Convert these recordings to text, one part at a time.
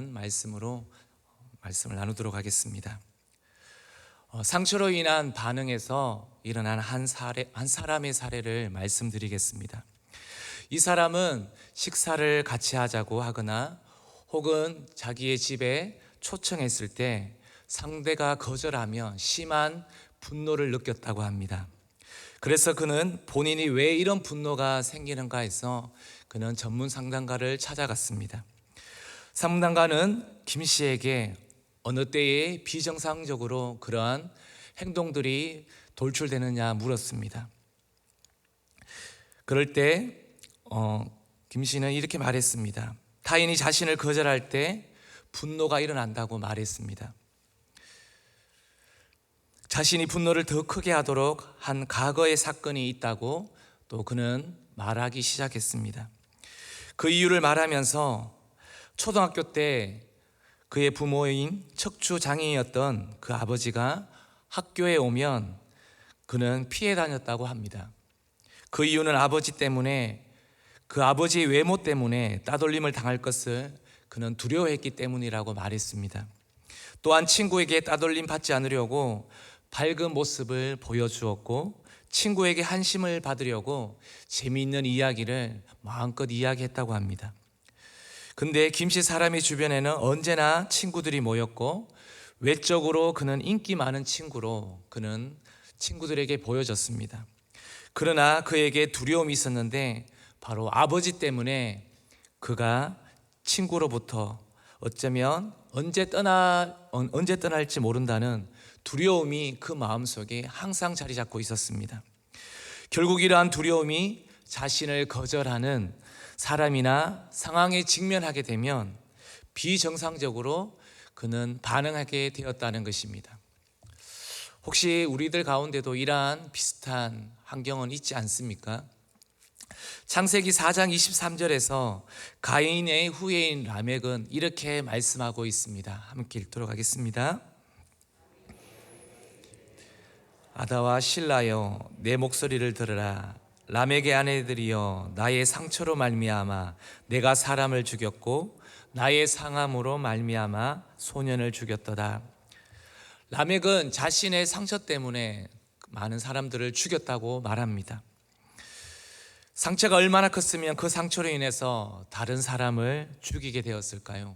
하는 말씀으로 말씀을 나누도록 하겠습니다. 어, 상처로 인한 반응에서 일어난 한 사례 한 사람의 사례를 말씀드리겠습니다. 이 사람은 식사를 같이 하자고 하거나 혹은 자기의 집에 초청했을 때 상대가 거절하면 심한 분노를 느꼈다고 합니다. 그래서 그는 본인이 왜 이런 분노가 생기는가 해서 그는 전문 상담가를 찾아갔습니다. 상담가는 김 씨에게 어느 때에 비정상적으로 그러한 행동들이 돌출되느냐 물었습니다. 그럴 때 어, 김 씨는 이렇게 말했습니다. 타인이 자신을 거절할 때 분노가 일어난다고 말했습니다. 자신이 분노를 더 크게 하도록 한 과거의 사건이 있다고 또 그는 말하기 시작했습니다. 그 이유를 말하면서 초등학교 때 그의 부모인 척추 장애인이었던 그 아버지가 학교에 오면 그는 피해 다녔다고 합니다. 그 이유는 아버지 때문에 그 아버지의 외모 때문에 따돌림을 당할 것을 그는 두려워했기 때문이라고 말했습니다. 또한 친구에게 따돌림 받지 않으려고 밝은 모습을 보여주었고 친구에게 한심을 받으려고 재미있는 이야기를 마음껏 이야기했다고 합니다. 근데 김씨 사람의 주변에는 언제나 친구들이 모였고 외적으로 그는 인기 많은 친구로 그는 친구들에게 보여졌습니다. 그러나 그에게 두려움이 있었는데 바로 아버지 때문에 그가 친구로부터 어쩌면 언제 떠나 언제 떠날지 모른다는 두려움이 그 마음속에 항상 자리 잡고 있었습니다. 결국 이러한 두려움이 자신을 거절하는 사람이나 상황에 직면하게 되면 비정상적으로 그는 반응하게 되었다는 것입니다. 혹시 우리들 가운데도 이러한 비슷한 환경은 있지 않습니까? 창세기 4장 23절에서 가인의 후예인 라멕은 이렇게 말씀하고 있습니다. 함께 읽도록 하겠습니다. 아다와 신라여 내 목소리를 들으라 라멕의 아내들이여 나의 상처로 말미암아 내가 사람을 죽였고 나의 상함으로 말미암아 소년을 죽였도다. 라멕은 자신의 상처 때문에 많은 사람들을 죽였다고 말합니다. 상처가 얼마나 컸으면 그 상처로 인해서 다른 사람을 죽이게 되었을까요?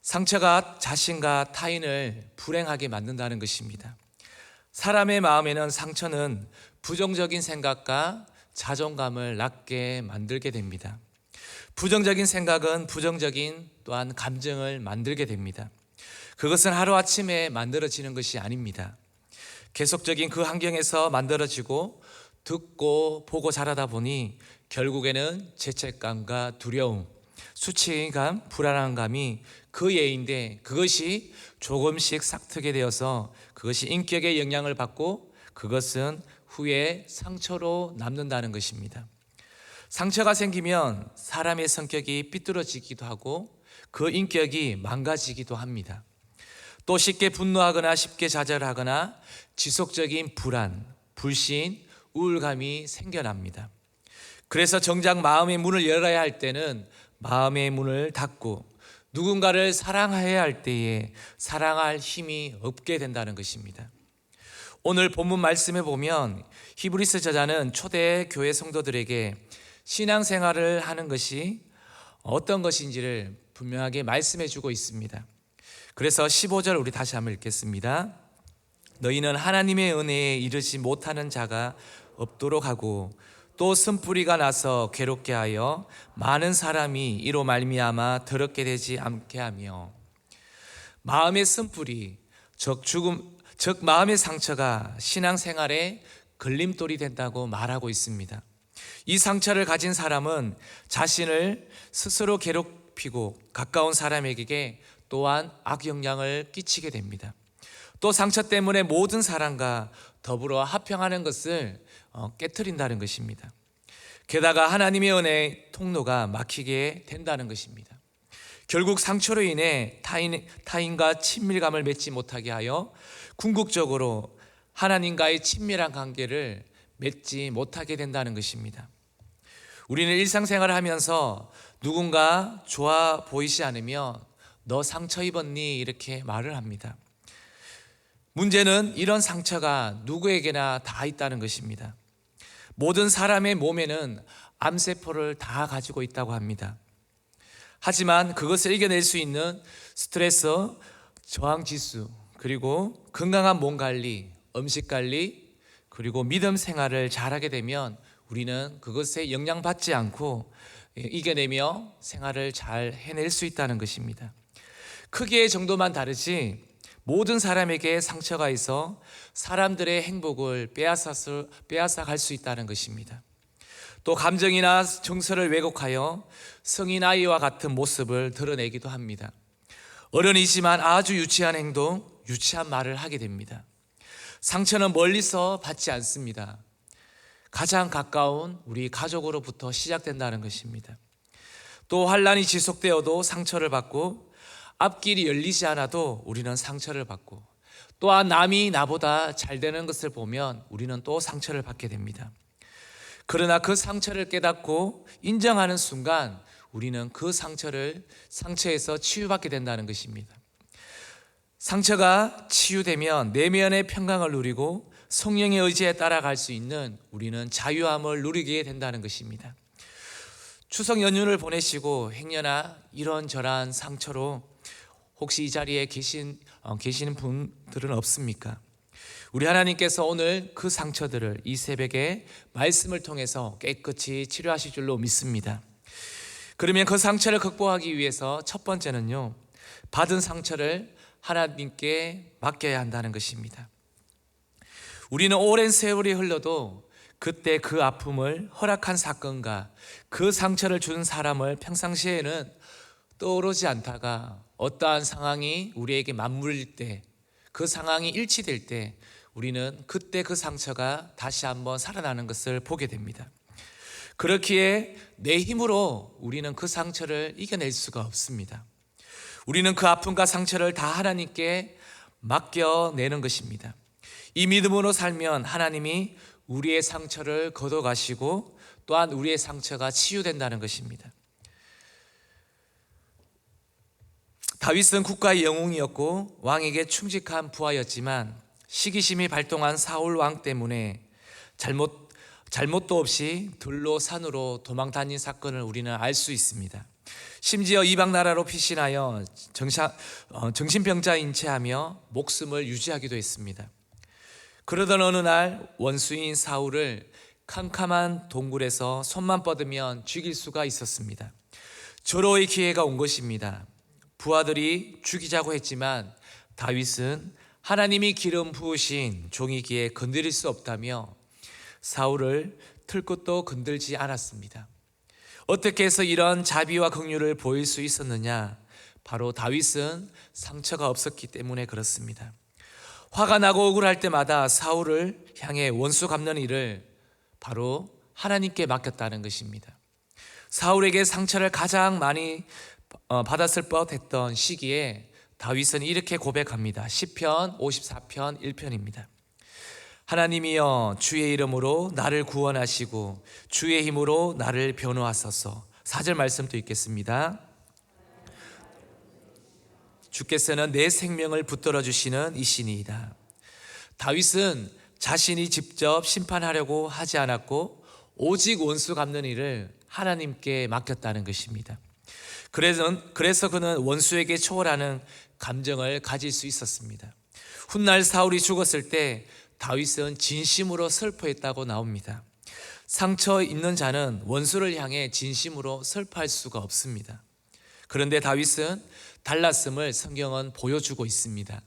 상처가 자신과 타인을 불행하게 만든다는 것입니다. 사람의 마음에는 상처는 부정적인 생각과 자존감을 낳게 만들게 됩니다. 부정적인 생각은 부정적인 또한 감정을 만들게 됩니다. 그것은 하루아침에 만들어지는 것이 아닙니다. 계속적인 그 환경에서 만들어지고 듣고 보고 자라다 보니 결국에는 죄책감과 두려움, 수치감, 불안한 감이 그 예인데 그것이 조금씩 싹트게 되어서 그것이 인격에 영향을 받고 그것은 후에 상처로 남는다는 것입니다. 상처가 생기면 사람의 성격이 삐뚤어지기도 하고 그 인격이 망가지기도 합니다. 또 쉽게 분노하거나 쉽게 좌절하거나 지속적인 불안, 불신, 우울감이 생겨납니다. 그래서 정작 마음의 문을 열어야 할 때는 마음의 문을 닫고 누군가를 사랑해야 할 때에 사랑할 힘이 없게 된다는 것입니다. 오늘 본문 말씀에 보면 히브리스 저자는 초대 교회 성도들에게 신앙생활을 하는 것이 어떤 것인지를 분명하게 말씀해 주고 있습니다. 그래서 15절 우리 다시 한번 읽겠습니다. 너희는 하나님의 은혜에 이르지 못하는 자가 없도록 하고 또 쓴뿌리가 나서 괴롭게 하여 많은 사람이 이로 말미암아 더럽게 되지 않게 하며 마음의 쓴뿌리 즉 죽음 즉 마음의 상처가 신앙생활에 걸림돌이 된다고 말하고 있습니다. 이 상처를 가진 사람은 자신을 스스로 괴롭히고 가까운 사람에게 또한 악영향을 끼치게 됩니다. 또 상처 때문에 모든 사람과 더불어 합평하는 것을 어, 깨뜨린다는 것입니다. 게다가 하나님의 은혜의 통로가 막히게 된다는 것입니다. 결국 상처로 인해 타인, 타인과 친밀감을 맺지 못하게 하여 궁극적으로 하나님과의 친밀한 관계를 맺지 못하게 된다는 것입니다. 우리는 일상생활을 하면서 누군가 좋아 보이지 않으면 너 상처 입었니? 이렇게 말을 합니다. 문제는 이런 상처가 누구에게나 다 있다는 것입니다. 모든 사람의 몸에는 암세포를 다 가지고 있다고 합니다. 하지만 그것을 이겨낼 수 있는 스트레스, 저항 지수, 그리고 건강한 몸 관리, 음식 관리, 그리고 믿음 생활을 잘하게 되면 우리는 그것에 영향받지 않고 이겨내며 생활을 잘 해낼 수 있다는 것입니다. 크기의 정도만 다르지 모든 사람에게 상처가 있어 사람들의 행복을 빼앗아서 빼앗아 갈 수 있다는 것입니다. 또 감정이나 정서를 왜곡하여 성인 아이와 같은 모습을 드러내기도 합니다. 어른이지만 아주 유치한 행동, 유치한 말을 하게 됩니다. 상처는 멀리서 받지 않습니다. 가장 가까운 우리 가족으로부터 시작된다는 것입니다. 또 환란이 지속되어도 상처를 받고 앞길이 열리지 않아도 우리는 상처를 받고 또한 남이 나보다 잘 되는 것을 보면 우리는 또 상처를 받게 됩니다. 그러나 그 상처를 깨닫고 인정하는 순간 우리는 그 상처를 상처에서 치유받게 된다는 것입니다. 상처가 치유되면 내면의 평강을 누리고 성령의 의지에 따라갈 수 있는 우리는 자유함을 누리게 된다는 것입니다. 추석 연휴를 보내시고 행여나 이런저런 상처로 혹시 이 자리에 계신 어, 계시는 분들은 없습니까? 우리 하나님께서 오늘 그 상처들을 이 새벽에 말씀을 통해서 깨끗이 치료하실 줄로 믿습니다. 그러면 그 상처를 극복하기 위해서 첫 번째는요, 받은 상처를 하나님께 맡겨야 한다는 것입니다. 우리는 오랜 세월이 흘러도 그때 그 아픔을 허락한 사건과 그 상처를 준 사람을 평상시에는 떠오르지 않다가 어떠한 상황이 우리에게 맞물릴 때, 그 상황이 일치될 때, 우리는 그때 그 상처가 다시 한번 살아나는 것을 보게 됩니다. 그렇기에 내 힘으로 우리는 그 상처를 이겨낼 수가 없습니다. 우리는 그 아픔과 상처를 다 하나님께 맡겨내는 것입니다. 이 믿음으로 살면 하나님이 우리의 상처를 걷어가시고 또한 우리의 상처가 치유된다는 것입니다. 다윗은 국가의 영웅이었고 왕에게 충직한 부하였지만 시기심이 발동한 사울 왕 때문에 잘못 잘못도 없이 들로 산으로 도망 다닌 사건을 우리는 알 수 있습니다. 심지어 이방 나라로 피신하여 어, 정신병자인 채하며 목숨을 유지하기도 했습니다. 그러던 어느 날 원수인 사울을 캄캄한 동굴에서 손만 뻗으면 죽일 수가 있었습니다. 절호의 기회가 온 것입니다. 부하들이 죽이자고 했지만 다윗은 하나님이 기름 부으신 종이기에 건드릴 수 없다며 사울을 틀끝도 건들지 않았습니다. 어떻게 해서 이런 자비와 긍휼을 보일 수 있었느냐? 바로 다윗은 상처가 없었기 때문에 그렇습니다. 화가 나고 억울할 때마다 사울을 향해 원수 갚는 일을 바로 하나님께 맡겼다는 것입니다. 사울에게 상처를 가장 많이 어, 받았을 뻔했던 시기에 다윗은 이렇게 고백합니다. 시편 54편 1편입니다. 하나님이여 주의 이름으로 나를 구원하시고 주의 힘으로 나를 변호하소서. 4절 말씀도 읽겠습니다. 주께서는 내 생명을 붙들어 주시는 이신이다. 다윗은 자신이 직접 심판하려고 하지 않았고 오직 원수 갚는 일을 하나님께 맡겼다는 것입니다. 그래서, 그래서 그는 원수에게 초월하는 감정을 가질 수 있었습니다. 훗날 사울이 죽었을 때 다윗은 진심으로 슬퍼했다고 나옵니다. 상처 있는 자는 원수를 향해 진심으로 슬퍼할 수가 없습니다. 그런데 다윗은 달랐음을 성경은 보여주고 있습니다.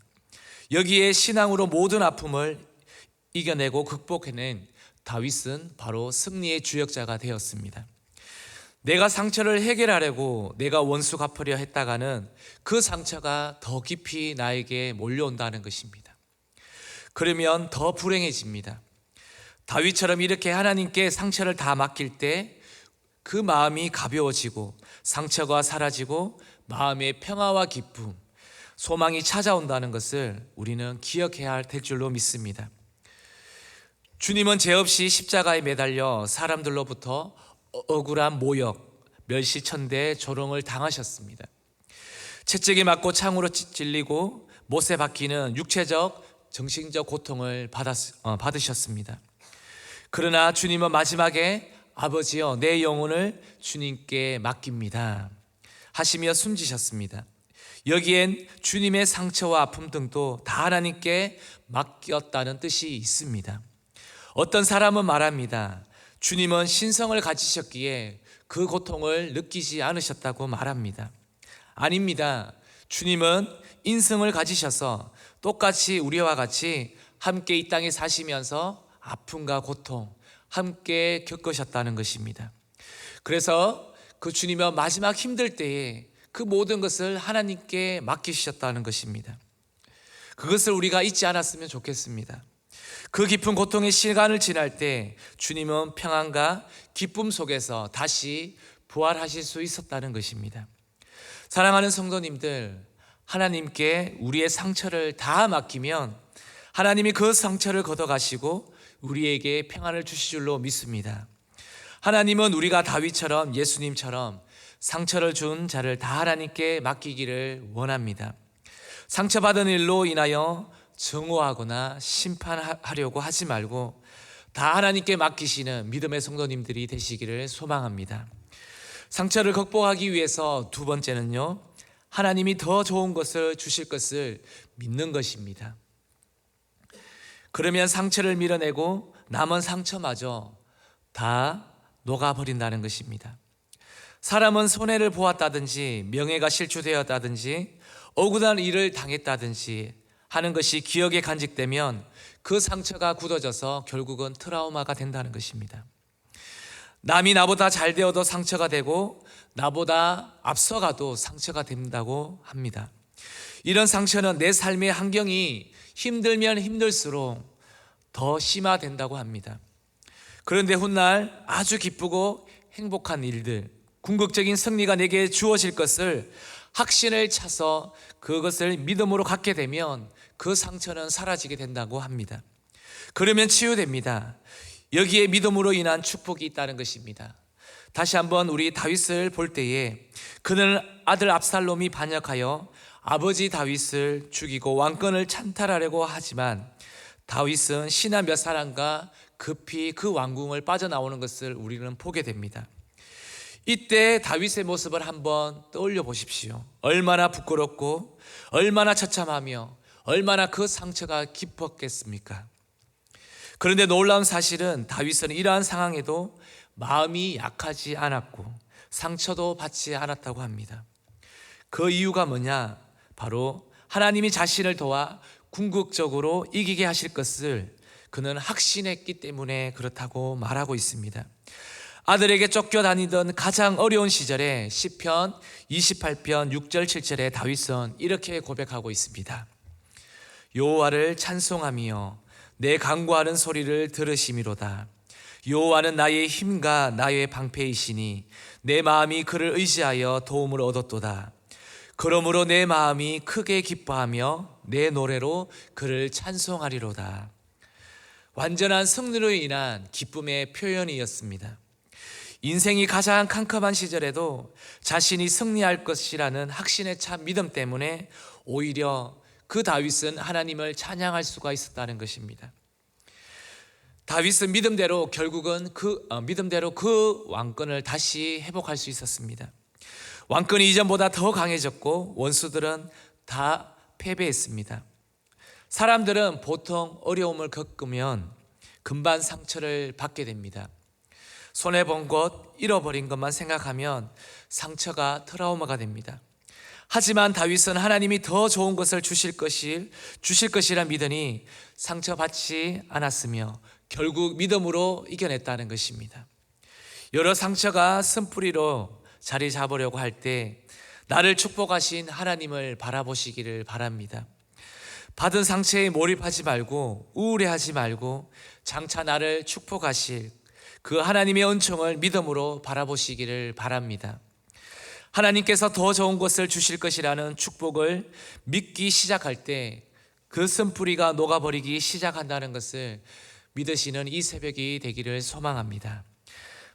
여기에 신앙으로 모든 아픔을 이겨내고 극복해낸 다윗은 바로 승리의 주역자가 되었습니다. 내가 상처를 해결하려고 내가 원수 갚으려 했다가는 그 상처가 더 깊이 나에게 몰려온다는 것입니다. 그러면 더 불행해집니다. 다윗처럼 이렇게 하나님께 상처를 다 맡길 때 그 마음이 가벼워지고 상처가 사라지고 마음의 평화와 기쁨, 소망이 찾아온다는 것을 우리는 기억해야 될 줄로 믿습니다. 주님은 죄 없이 십자가에 매달려 사람들로부터 억울한 모욕, 멸시천대 조롱을 당하셨습니다. 채찍이 맞고 창으로 찌- 찔리고 못에 박히는 육체적, 정신적 고통을 받았, 어, 받으셨습니다. 그러나 주님은 마지막에 아버지여 내 영혼을 주님께 맡깁니다. 하시며 숨지셨습니다. 여기엔 주님의 상처와 아픔 등도 다 하나님께 맡겼다는 뜻이 있습니다. 어떤 사람은 말합니다. 주님은 신성을 가지셨기에 그 고통을 느끼지 않으셨다고 말합니다. 아닙니다. 주님은 인성을 가지셔서 똑같이 우리와 같이 함께 이 땅에 사시면서 아픔과 고통 함께 겪으셨다는 것입니다. 그래서 그 주님은 마지막 힘들 때에 그 모든 것을 하나님께 맡기셨다는 것입니다. 그것을 우리가 잊지 않았으면 좋겠습니다. 그 깊은 고통의 시간을 지날 때 주님은 평안과 기쁨 속에서 다시 부활하실 수 있었다는 것입니다. 사랑하는 성도님들, 하나님께 우리의 상처를 다 맡기면 하나님이 그 상처를 걷어가시고 우리에게 평안을 주실 줄로 믿습니다. 하나님은 우리가 다윗처럼 예수님처럼 상처를 준 자를 다 하나님께 맡기기를 원합니다. 상처받은 일로 인하여 증오하거나 심판하려고 하지 말고 다 하나님께 맡기시는 믿음의 성도님들이 되시기를 소망합니다. 상처를 극복하기 위해서 두 번째는요, 하나님이 더 좋은 것을 주실 것을 믿는 것입니다. 그러면 상처를 밀어내고 남은 상처마저 다 녹아버린다는 것입니다. 사람은 손해를 보았다든지 명예가 실추되었다든지 억울한 일을 당했다든지 하는 것이 기억에 간직되면 그 상처가 굳어져서 결국은 트라우마가 된다는 것입니다. 남이 나보다 잘 되어도 상처가 되고 나보다 앞서가도 상처가 된다고 합니다. 이런 상처는 내 삶의 환경이 힘들면 힘들수록 더 심화된다고 합니다. 그런데 훗날 아주 기쁘고 행복한 일들, 궁극적인 승리가 내게 주어질 것을 확신을 차서 그것을 믿음으로 갖게 되면 그 상처는 사라지게 된다고 합니다. 그러면 치유됩니다. 여기에 믿음으로 인한 축복이 있다는 것입니다. 다시 한번 우리 다윗을 볼 때에 그는 아들 압살롬이 반역하여 아버지 다윗을 죽이고 왕권을 찬탈하려고 하지만 다윗은 신하 몇 사람과 급히 그 왕궁을 빠져나오는 것을 우리는 보게 됩니다. 이때 다윗의 모습을 한번 떠올려 보십시오. 얼마나 부끄럽고 얼마나 처참하며 얼마나 그 상처가 깊었겠습니까? 그런데 놀라운 사실은 다윗은 이러한 상황에도 마음이 약하지 않았고 상처도 받지 않았다고 합니다. 그 이유가 뭐냐? 바로 하나님이 자신을 도와 궁극적으로 이기게 하실 것을 그는 확신했기 때문에 그렇다고 말하고 있습니다. 아들에게 쫓겨다니던 가장 어려운 시절에 시편 28편 6절 7절에 다윗은 이렇게 고백하고 있습니다. 여호와를 찬송하며 내 간구하는 소리를 들으심이로다. 여호와는 나의 힘과 나의 방패이시니 내 마음이 그를 의지하여 도움을 얻었도다. 그러므로 내 마음이 크게 기뻐하며 내 노래로 그를 찬송하리로다. 완전한 승리로 인한 기쁨의 표현이었습니다. 인생이 가장 캄캄한 시절에도 자신이 승리할 것이라는 확신에 찬 믿음 때문에 오히려 그 다윗은 하나님을 찬양할 수가 있었다는 것입니다. 다윗은 믿음대로 결국은 그 어, 믿음대로 그 왕권을 다시 회복할 수 있었습니다. 왕권이 이전보다 더 강해졌고 원수들은 다 패배했습니다. 사람들은 보통 어려움을 겪으면 금방 상처를 받게 됩니다. 손해 본 것, 잃어버린 것만 생각하면 상처가 트라우마가 됩니다. 하지만 다윗은 하나님이 더 좋은 것을 주실 것이 주실 것이라 믿으니 상처받지 않았으며 결국 믿음으로 이겨냈다는 것입니다. 여러 상처가 쓴뿌리로 자리 잡으려고 할 때 나를 축복하신 하나님을 바라보시기를 바랍니다. 받은 상처에 몰입하지 말고 우울해하지 말고 장차 나를 축복하실 그 하나님의 은총을 믿음으로 바라보시기를 바랍니다. 하나님께서 더 좋은 것을 주실 것이라는 축복을 믿기 시작할 때 그 쓴뿌리가 녹아버리기 시작한다는 것을 믿으시는 이 새벽이 되기를 소망합니다.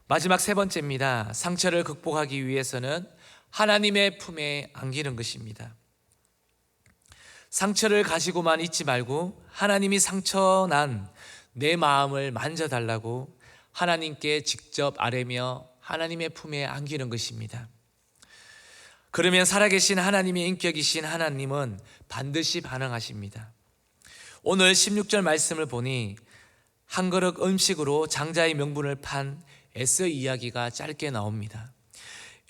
마지막 세 번째입니다. 상처를 극복하기 위해서는 하나님의 품에 안기는 것입니다. 상처를 가지고만 있지 말고 하나님이 상처 난 내 마음을 만져달라고 하나님께 직접 아뢰며 하나님의 품에 안기는 것입니다. 그러면 살아계신 하나님의 인격이신 하나님은 반드시 반응하십니다. 오늘 16절 말씀을 보니 한 그릇 음식으로 장자의 명분을 판 에서 이야기가 짧게 나옵니다.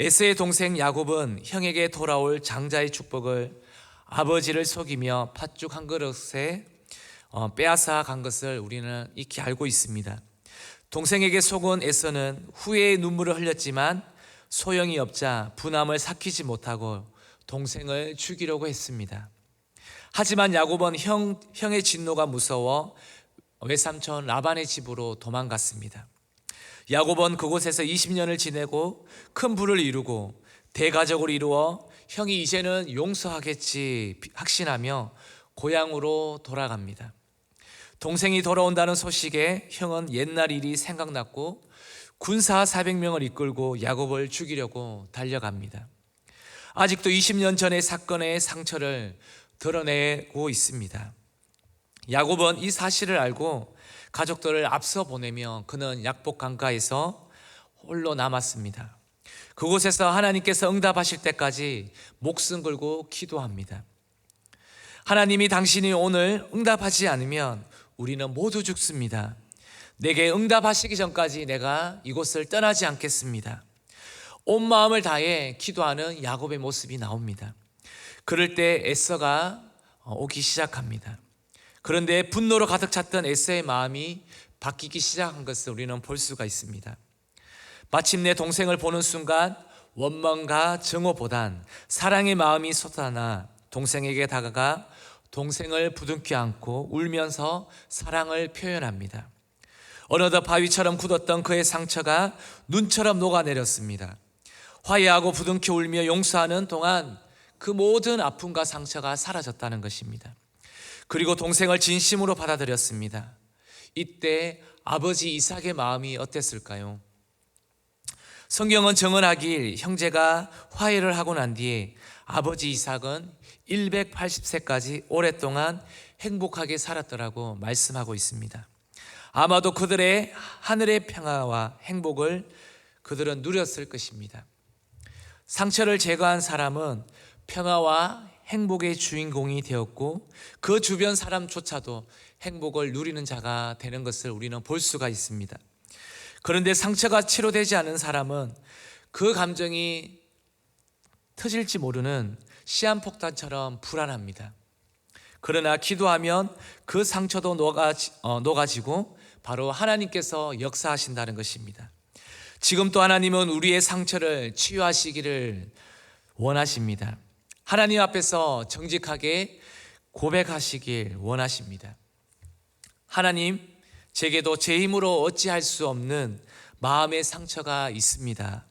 에서의 동생 야곱은 형에게 돌아올 장자의 축복을 아버지를 속이며 팥죽 한 그릇에 어, 빼앗아 간 것을 우리는 익히 알고 있습니다. 동생에게 속은 에서는 후회의 눈물을 흘렸지만 소용이 없자 분함을 삭히지 못하고 동생을 죽이려고 했습니다. 하지만 야곱은 형, 형의 진노가 무서워 외삼촌 라반의 집으로 도망갔습니다. 야곱은 그곳에서 20년을 지내고 큰 부를 이루고 대가족을 이루어 형이 이제는 용서하겠지 확신하며 고향으로 돌아갑니다. 동생이 돌아온다는 소식에 형은 옛날 일이 생각났고 군사 400명을 이끌고 야곱을 죽이려고 달려갑니다. 아직도 20년 전의 사건의 상처를 드러내고 있습니다. 야곱은 이 사실을 알고 가족들을 앞서 보내며 그는 약복 강가에서 홀로 남았습니다. 그곳에서 하나님께서 응답하실 때까지 목숨 걸고 기도합니다. 하나님이 당신이 오늘 응답하지 않으면 우리는 모두 죽습니다. 내게 응답하시기 전까지 내가 이곳을 떠나지 않겠습니다. 온 마음을 다해 기도하는 야곱의 모습이 나옵니다. 그럴 때 에서가 오기 시작합니다. 그런데 분노로 가득 찼던 에서의 마음이 바뀌기 시작한 것을 우리는 볼 수가 있습니다. 마침내 동생을 보는 순간 원망과 증오보단 사랑의 마음이 솟아나 동생에게 다가가 동생을 부둥켜 안고 울면서 사랑을 표현합니다. 어느덧 바위처럼 굳었던 그의 상처가 눈처럼 녹아내렸습니다. 화해하고 부둥켜 울며 용서하는 동안 그 모든 아픔과 상처가 사라졌다는 것입니다. 그리고 동생을 진심으로 받아들였습니다. 이때 아버지 이삭의 마음이 어땠을까요? 성경은 정언하길 형제가 화해를 하고 난 뒤에 아버지 이삭은 180세까지 오랫동안 행복하게 살았더라고 말씀하고 있습니다. 아마도 그들의 하늘의 평화와 행복을 그들은 누렸을 것입니다. 상처를 제거한 사람은 평화와 행복의 주인공이 되었고 그 주변 사람조차도 행복을 누리는 자가 되는 것을 우리는 볼 수가 있습니다. 그런데 상처가 치료되지 않은 사람은 그 감정이 터질지 모르는 시한폭탄처럼 불안합니다. 그러나 기도하면 그 상처도 녹아, 어, 녹아지고 바로 하나님께서 역사하신다는 것입니다. 지금 또 하나님은 우리의 상처를 치유하시기를 원하십니다. 하나님 앞에서 정직하게 고백하시길 원하십니다. 하나님, 제게도 제 힘으로 어찌할 수 없는 마음의 상처가 있습니다.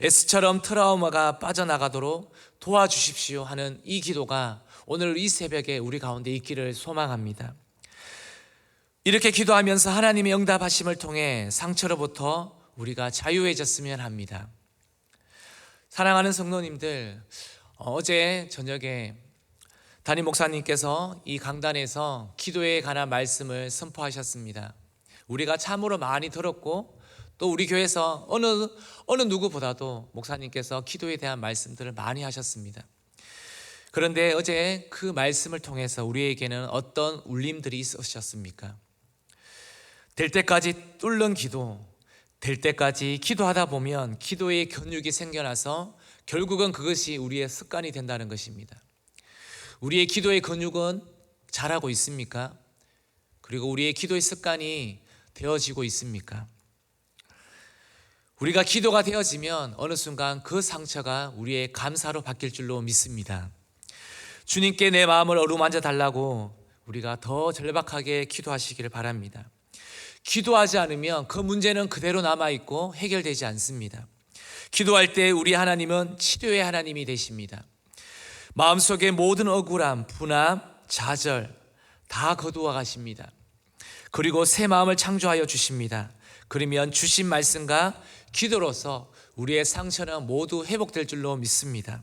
에스처럼 트라우마가 빠져나가도록 도와주십시오 하는 이 기도가 오늘 이 새벽에 우리 가운데 있기를 소망합니다. 이렇게 기도하면서 하나님의 응답하심을 통해 상처로부터 우리가 자유해졌으면 합니다. 사랑하는 성도님들, 어제 저녁에 담임 목사님께서 이 강단에서 기도에 관한 말씀을 선포하셨습니다. 우리가 참으로 많이 들었고 또 우리 교회에서 어느 어느 누구보다도 목사님께서 기도에 대한 말씀들을 많이 하셨습니다. 그런데 어제 그 말씀을 통해서 우리에게는 어떤 울림들이 있으셨습니까? 될 때까지 뚫는 기도, 될 때까지 기도하다 보면 기도의 견육이 생겨나서 결국은 그것이 우리의 습관이 된다는 것입니다. 우리의 기도의 근육은 잘하고 있습니까? 그리고 우리의 기도의 습관이 되어지고 있습니까? 우리가 기도가 되어지면 어느 순간 그 상처가 우리의 감사로 바뀔 줄로 믿습니다. 주님께 내 마음을 어루만져 달라고 우리가 더 절박하게 기도하시기를 바랍니다. 기도하지 않으면 그 문제는 그대로 남아 있고 해결되지 않습니다. 기도할 때 우리 하나님은 치료의 하나님이 되십니다. 마음속의 모든 억울함, 분함, 좌절 다 거두어 가십니다. 그리고 새 마음을 창조하여 주십니다. 그러면 주신 말씀과 기도로서 우리의 상처는 모두 회복될 줄로 믿습니다.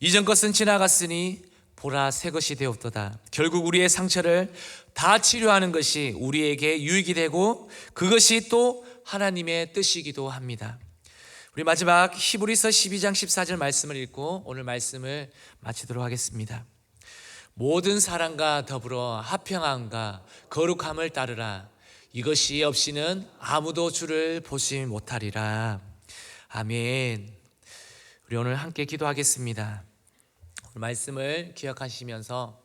이전 것은 지나갔으니 보라 새 것이 되었도다. 결국 우리의 상처를 다 치료하는 것이 우리에게 유익이 되고 그것이 또 하나님의 뜻이기도 합니다. 우리 마지막 히브리서 12장 14절 말씀을 읽고 오늘 말씀을 마치도록 하겠습니다. 모든 사랑과 더불어 화평함과 거룩함을 따르라. 이것이 없이는 아무도 주를 보지 못하리라. 아멘. 우리 오늘 함께 기도하겠습니다. 오늘 말씀을 기억하시면서